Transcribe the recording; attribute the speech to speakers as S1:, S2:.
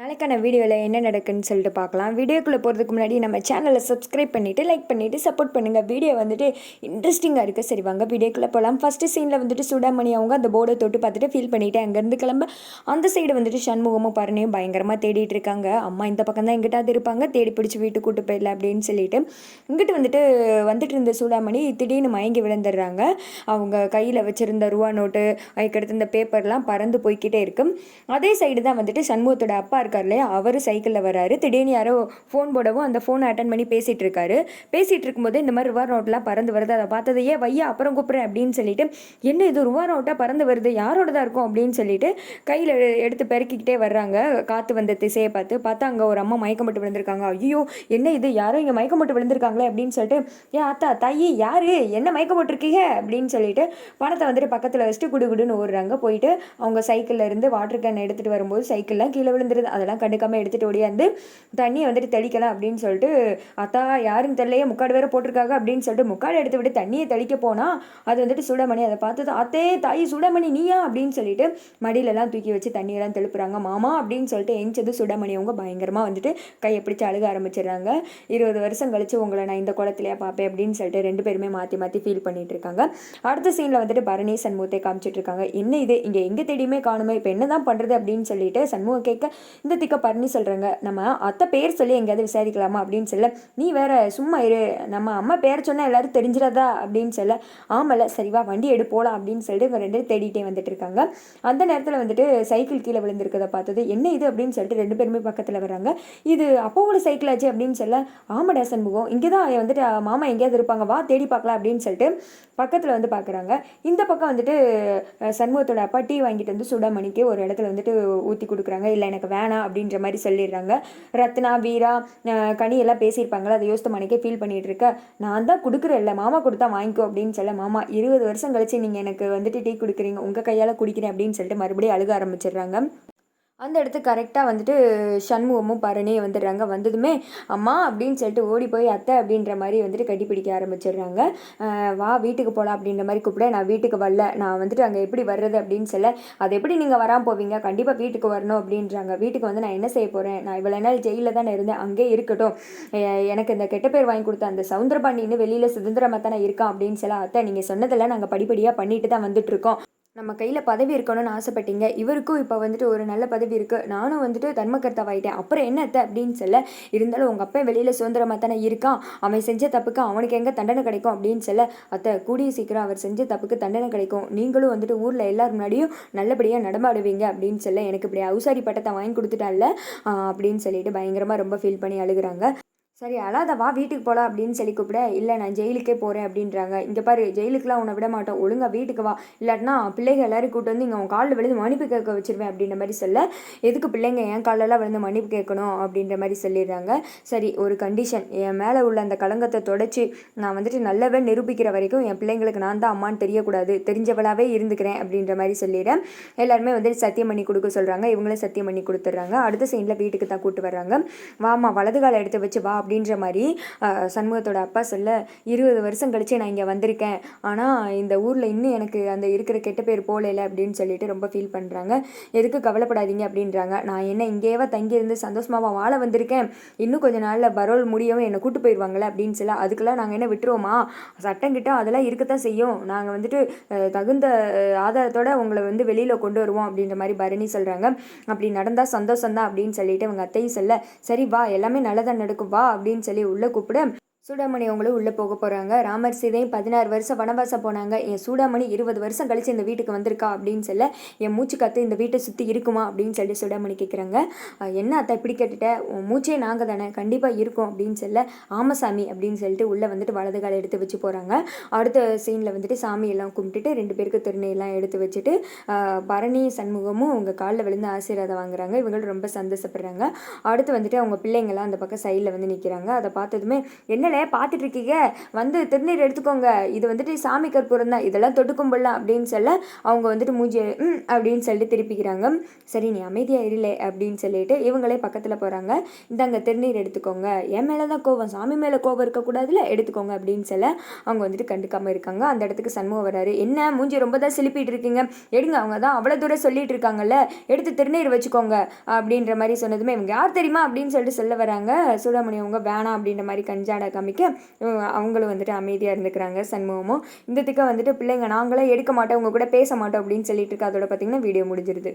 S1: நாளைக்கான வீடியோவில் என்ன நடக்குன்னு சொல்லிட்டு பார்க்கலாம். வீடியோக்குள்ளே போகிறதுக்கு முன்னாடி நம்ம சேனலை சப்ஸ்கிரைப் பண்ணிவிட்டு லைக் பண்ணிவிட்டு சப்போர்ட் பண்ணுங்கள் வீடியோ வந்துட்டு இன்ட்ரெஸ்டிங்காக இருக்குது சரி வாங்க வீடியோக்குள்ளே போகலாம் ஃபஸ்ட்டு சீனில் வந்துட்டு சுடாமணி அவங்க அந்த போர்டை தொட்டு பார்த்துட்டு ஃபீல் பண்ணிவிட்டு அங்கேருந்து கிளம்ப அந்த சைடு வந்துட்டு சண்முகமும் பரணியும் பயங்கரமாக தேடிட்டு இருக்காங்க. அம்மா இந்த பக்கம் தான் எங்கிட்டாவது இருப்பாங்க. தேடி பிடிச்சி வீட்டுக்கு கூட்டு போயிடல அப்படின்னு சொல்லிட்டு இங்கிட்டு வந்துட்டு வந்துட்டு இருந்த சூடாமணி திடீர்னு மயங்கி விழுந்துடுறாங்க. அவங்க கையில் வச்சுருந்த ரூபா நோட்டு அதுக்கடுத்து இந்த பேப்பர்லாம் பறந்து போய்க்கிட்டே இருக்கும் அதே சைடு தான் வந்துட்டு சண்முகத்தோட அப்பா இருக்கார் இல்லையா? அவர் சைக்கிளில் வராரு. திடீர்னு யாரோ ஃபோன் போடவும் அந்த ஃபோனை அட்டன் பண்ணி பேசிகிட்டு இருக்காரு. பேசிகிட்டு இருக்கும்போது இந்த மாதிரி ரூபா நோட்லாம் பறந்து வருது. அதை பார்த்ததையே வையா அப்புறம் கூப்பிட்றேன் அப்படின்னு சொல்லிட்டு என்ன இது ரூபா நோட்டாக பறந்து வருது? யாரோடதா இருக்கும்? அப்படின்னு சொல்லிட்டு கையில் எடுத்து பெருக்கிக்கிட்டே வர்றாங்க. காற்று வந்த திசையை பார்த்து பார்த்தா அங்கே ஒரு அம்மா மயக்கம் போட்டு விழுந்திருக்காங்க. ஐயோ என்ன இது? யாரோ இங்கே மயக்கம் போட்டு விழுந்திருக்காங்களே அப்படின்னு சொல்லிட்டு ஏன் அத்தா தாயி யாரு? என்ன மயக்கம் போட்டிருக்கீங்க? அப்படின்னு சொல்லிட்டு பணத்தை வந்துட்டு பக்கத்தில் வச்சுட்டு குடு குடுன்னு ஓடுறாங்க. போயிட்டு அவங்க சைக்கிளில் இருந்து வாட்டர் கேன் எடுத்துகிட்டு வரும்போது சைக்கிள்லாம் கீழே விழுந்துருது. அதெல்லாம் கண்டுக்காமல் எடுத்துகிட்டு ஓடியாந்து தண்ணியை வந்துட்டு தெளிக்கலாம் அப்படின்னு சொல்லிட்டு அத்தா யாருன்னு தெரியலையே முக்காடு வேற போட்டிருக்காங்க அப்படின்னு சொல்லிட்டு முக்காடு எடுத்து விட்டு தண்ணியை தெளிக்க போனால் அது வந்துட்டு சுடமணி அதை பார்த்து அத்தே தாய் சுடமணி நீயா? அப்படின்னு சொல்லிட்டு மடியிலலாம் தூக்கி வச்சு தண்ணியெல்லாம் தெளிப்புறாங்க. மாமா அப்படின்னு சொல்லிட்டு எஞ்சது சுடமணி அவங்க பயங்கரமாக வந்துட்டு கையை பிடிச்சி அழுக ஆரம்பிச்சிடுறாங்க. இருபது வருஷம் கழிச்சு உங்களை நான் இந்த குளத்துலையா பார்ப்பேன் அப்படின்னு சொல்லிட்டு ரெண்டு பேருமே மாற்றி மாற்றி ஃபீல் பண்ணிட்டு இருக்காங்க. அடுத்த சீனில் வந்துட்டு பரணி சண்முகத்தை காமிச்சிட்டு இருக்காங்க. என்ன இது? இங்கே எங்கே தேடியுமே காணுமே. இப்போ என்ன தான் பண்ணுறது அப்படின்னு சொல்லிட்டு சண்முகம் கேட்க இந்த திக்க பரணி சொல்கிறாங்க நம்ம அத்தை பேர் சொல்லி எங்கேயாவது விசாரிக்கலாமா அப்படின்னு சொல்ல நீ வேற சும்மா இரு. நம்ம அம்மா பேர் சொன்னால் எல்லாரும் தெரிஞ்சிடாதா? அப்படின்னு சொல்ல ஆமல சரிவா வண்டி எடு போகலாம் அப்படின்னு சொல்லிட்டு இவங்க ரெண்டு தேடிட்டே வந்துட்டு இருக்காங்க. அந்த நேரத்தில் வந்துட்டு சைக்கிள் கீழே விழுந்திருக்கதை பார்த்தது என்ன இது? அப்படின்னு சொல்லிட்டு ரெண்டு பேருமே பக்கத்தில் வராங்க இது அப்போவோட சைக்கிள் ஆச்சு? அப்படின்னு சொல்ல ஆமாடா சண்முகம் இங்கே தான் வந்துட்டு மாமா எங்கேயாவது இருப்பாங்க. வா தேடி பார்க்கலாம். அப்படின்னு சொல்லிட்டு பக்கத்தில் வந்து பார்க்குறாங்க இந்த பக்கம் வந்துட்டு சண்முகத்தோட அப்பா டீ வாங்கிட்டு வந்து சுடாமணிக்கு ஒரு இடத்துல வந்துட்டு ஊற்றி கொடுக்குறாங்க. இல்லை எனக்கு வேணாம் அப்படின்ற மாதிரி சொல்லிடுறாங்க. ரத்னா வீரா கனி எல்லாம் பேசியிருப்பாங்களா அதை யோசித்த மணிக்கே ஃபீல் பண்ணிகிட்டு இருக்க. நான் தான் கொடுக்குறேன்ல மாமா கொடுத்தா வாங்கிக்கோ அப்படின்னு சொல்ல மாமா இருபது வருஷம் கழிச்சு நீங்கள் எனக்கு வந்துட்டு டீ கொடுக்குறீங்க உங்கள் கையால் குடிக்கிறேன் அப்படின்னு சொல்லிட்டு மறுபடியும் அழுக ஆரம்பிச்சிடுறாங்க. அந்த இடத்துக்கு கரெக்டாக வந்துட்டு சண்முகமும் பரணியும் வந்துடுறாங்க. வந்ததுமே அம்மா அப்படின்னு சொல்லிட்டு ஓடி போய் அத்தை அப்படின்ற மாதிரி வந்துட்டு கட்டி பிடிக்க ஆரம்பிச்சிடுறாங்க வா வீட்டுக்கு போகலாம் அப்படின்ற மாதிரி கூப்பிட நான் வீட்டுக்கு வரல. நான் வந்துட்டு அங்கே எப்படி வர்றது? அப்படின்னு சொல்ல அது எப்படி நீங்கள் வராமல் போவீங்க? கண்டிப்பாக வீட்டுக்கு வரணும் அப்படின்றாங்க. வீட்டுக்கு வந்து நான் என்ன செய்ய போகிறேன் நான் இவ்வளோ நாள் ஜெயிலில் தானே இருந்தேன். அங்கே இருக்கட்டும். எனக்கு இந்த கெட்ட பேர் வாங்கி கொடுத்த அந்த சவுந்தரபாண்டின்னு வெளியில் சுதந்திரமாக தானே இருக்கான் அப்படின்னு சொல்ல அத்தை நீங்கள் சொன்னதெல்லாம் நாங்கள் படிப்படியாக பண்ணிட்டு தான் வந்துட்டுருக்கோம் நம்ம கையில் பதவி இருக்கணும்னு ஆசைப்பட்டீங்க. இவருக்கும் இப்போ வந்துட்டு ஒரு நல்ல பதவி இருக்குது நானும் வந்துட்டு தர்மகர்த்தாவாயிட்டேன். அப்புறம் என்ன அத்தை அப்படின்னு சொல்ல இருந்தாலும் உங்கள் அப்பா வெளியில் சுதந்திரமாக தானே இருக்கான்? அவன் செஞ்ச தப்புக்கு அவனுக்கு எங்கே தண்டனை கிடைக்கும்? அப்படின்னு சொல்ல அத்தை கூடிய சீக்கிரம் அவர் செஞ்ச தப்புக்கு தண்டனை கிடைக்கும். நீங்களும் வந்துட்டு ஊரில் எல்லார் முன்னாடியும் நல்லபடியாக நடமாடுவீங்க. அப்படின்னு சொல்ல எனக்கு இப்படி அவுசாரி பட்டத்தை வாங்கி கொடுத்துட்டால அப்படின்னு சொல்லிட்டு பயங்கரமாக ரொம்ப ஃபீல் பண்ணி அழுகுறாங்க. சரி அழாதவா வா வீட்டுக்கு போகலாம் அப்படின்னு சொல்லி கூப்பிட இல்லை நான் ஜெயிலுக்கே போகிறேன் அப்படின்றாங்க. இங்கே பாரு ஜெயிலுக்குலாம் உன்னை விட மாட்டோம். ஒழுங்காக வீட்டுக்கு வா. இல்லாட்டினா பிள்ளைங்க எல்லாரும் கூட்டு வந்து இங்கே உன் காலில் விழுந்து மன்னிப்பு கேட்க வச்சிருவேன் அப்படின்ற மாதிரி சொல்ல எதுக்கு பிள்ளைங்க என் காலெல்லாம் விழுந்து மன்னிப்பு கேட்கணும்? அப்படின்ற மாதிரி சொல்லிடுறாங்க. சரி ஒரு கண்டிஷன் என் மேலே உள்ள அந்த களங்கத்தை தொடச்சி நான் வந்துட்டு நல்லவே நிரூபிக்கிற வரைக்கும் என் பிள்ளைங்களுக்கு நான் தான் அம்மான்னு தெரியக்கூடாது. தெரிஞ்சவளாகவே இருந்துக்கிறேன் அப்படின்ற மாதிரி சொல்லிடுறேன். எல்லாருமே வந்துட்டு சத்தியம் பண்ணி கொடுக்க சொல்கிறாங்க இவங்களும் சத்தியம் பண்ணி கொடுத்துட்றாங்க. அடுத்த சைனில் வீட்டுக்கு தான் கூட்டு வர்றாங்க. வாமா வலது காலை எடுத்து வச்சு வா அப்படின்ற மாதிரி சண்முகத்தோட அப்பா சொல்ல இருபது வருஷம் கழிச்சு நான் இங்கே வந்திருக்கேன். ஆனால் இந்த ஊரில் இன்னும் எனக்கு அந்த இருக்கிற கெட்ட பேர் போகல அப்படின்னு சொல்லிட்டு ரொம்ப ஃபீல் பண்ணுறாங்க எதுக்கு கவலைப்படாதீங்க அப்படின்றாங்க. நான் என்ன இங்கேயேவா தங்கியிருந்து சந்தோஷமாக வாழ வந்திருக்கேன்? இன்னும் கொஞ்ச நாளில் பரோல் முடியவும் என்னை கூட்டு போயிடுவாங்களே அப்படின்னு சொல்ல அதுக்கெல்லாம் நாங்கள் என்ன விட்டுருவோமா? சட்டம் கிட்ட அதெல்லாம் இருக்கத்தான் செய்யும். நாங்கள் வந்துட்டு தகுந்த ஆதாரத்தோட உங்களை வந்து வெளியில் கொண்டு வருவோம் அப்படின்ற மாதிரி பரணி சொல்கிறாங்க அப்படி நடந்தால் சந்தோஷம்தான் அப்படின்னு சொல்லிட்டு அவங்க அத்தையும் சொல்ல சரி வா எல்லாமே நல்லதாக நடக்கும். வா அப்படின்னு சொல்லி உள்ளே கூப்பிட. சூடாமணி அவங்களும் உள்ளே போக போகிறாங்க ராமர் சீதையும் பதினாறு வருஷம் வனவாசம் போனாங்க. என் சூடாமணி இருபது வருஷம் கழிச்சு இந்த வீட்டுக்கு வந்திருக்கா அப்படின்னு சொல்ல என் மூச்சு காத்து இந்த வீட்டை சுற்றி இருக்குமா அப்படின்னு சொல்லி சூடாமணி கேட்குறாங்க என்ன அத்தை இப்படி கேட்டுட்டேன் உன் மூச்சே நாங்கள் தானே கண்டிப்பாக இருக்கும் அப்படின்னு சொல்ல ஆமசாமி அப்படின்னு சொல்லிட்டு உள்ளே வந்துட்டு வலது காலை எடுத்து வச்சு போகிறாங்க அடுத்த சீனில் வந்துட்டு சாமியெல்லாம் கும்பிட்டுட்டு ரெண்டு பேருக்கு திருநெல்லாம் எடுத்து வச்சுட்டு பரணி சண்முகமும் அவங்க காலில் விழுந்து ஆசீர்வாதம் வாங்குறாங்க. இவங்களும் ரொம்ப சந்தோஷப்படுறாங்க. அடுத்து வந்துட்டு அவங்க பிள்ளைங்களாம் அந்த பக்கம் சைடில் வந்து நிற்கிறாங்க அதை பார்த்ததுமே என்ன என்னண்ணே பார்த்துட்ருக்கீங்க வந்து திருநீர் எடுத்துக்கோங்க. இது வந்துட்டு சாமி கற்பூரம் தான். இதெல்லாம் தொட்டு கும்பிடலாம் அப்படின்னு சொல்ல அவங்க வந்துட்டு மூஞ்சி ம் அப்படின்னு சொல்லிட்டு திருப்பிக்கிறாங்க. சரி நீ அமைதியாக இல்லை அப்படின்னு சொல்லிட்டு இவங்களே பக்கத்தில் போகிறாங்க இந்தாங்க திருநீர் எடுத்துக்கோங்க. என் மேலே தான் கோவம். சாமி மேலே கோவம் இருக்கக்கூடாதுல எடுத்துக்கோங்க அப்படின்னு சொல்ல அவங்க வந்துட்டு கண்டுக்காமல் இருக்காங்க. அந்த இடத்துக்கு சண்முகம் வராரு. என்ன? மூஞ்சி ரொம்ப தான் சிலிப்பிட்டு இருக்கீங்க. எடுங்க அவங்க தான் அவ்வளோ தூரம் சொல்லிட்டு இருக்காங்கல்ல? எடுத்து திருநீர் வச்சுக்கோங்க அப்படின்ற மாதிரி சொன்னதுமே இவங்க. யார் தெரியுமா அப்படின்னு சொல்லிட்டு சொல்ல வராங்க. சூடாமணி அவங்க வேணாம் அப்படின்ற மாதிரி கஞ்சாட காமிக்க அவங்களும் வந்துட்டு அமைதியாக இருந்துக்கிறாங்க சண்முகமும். இந்த திக்க வந்துட்டு பிள்ளைங்க நாங்களே எடுக்க மாட்டோம் உங்கள் கூட பேச மாட்டோம் அப்படின்னு சொல்லிட்டு இருக்கு. அதோட பார்த்தீங்கன்னா வீடியோ முடிஞ்சிருது.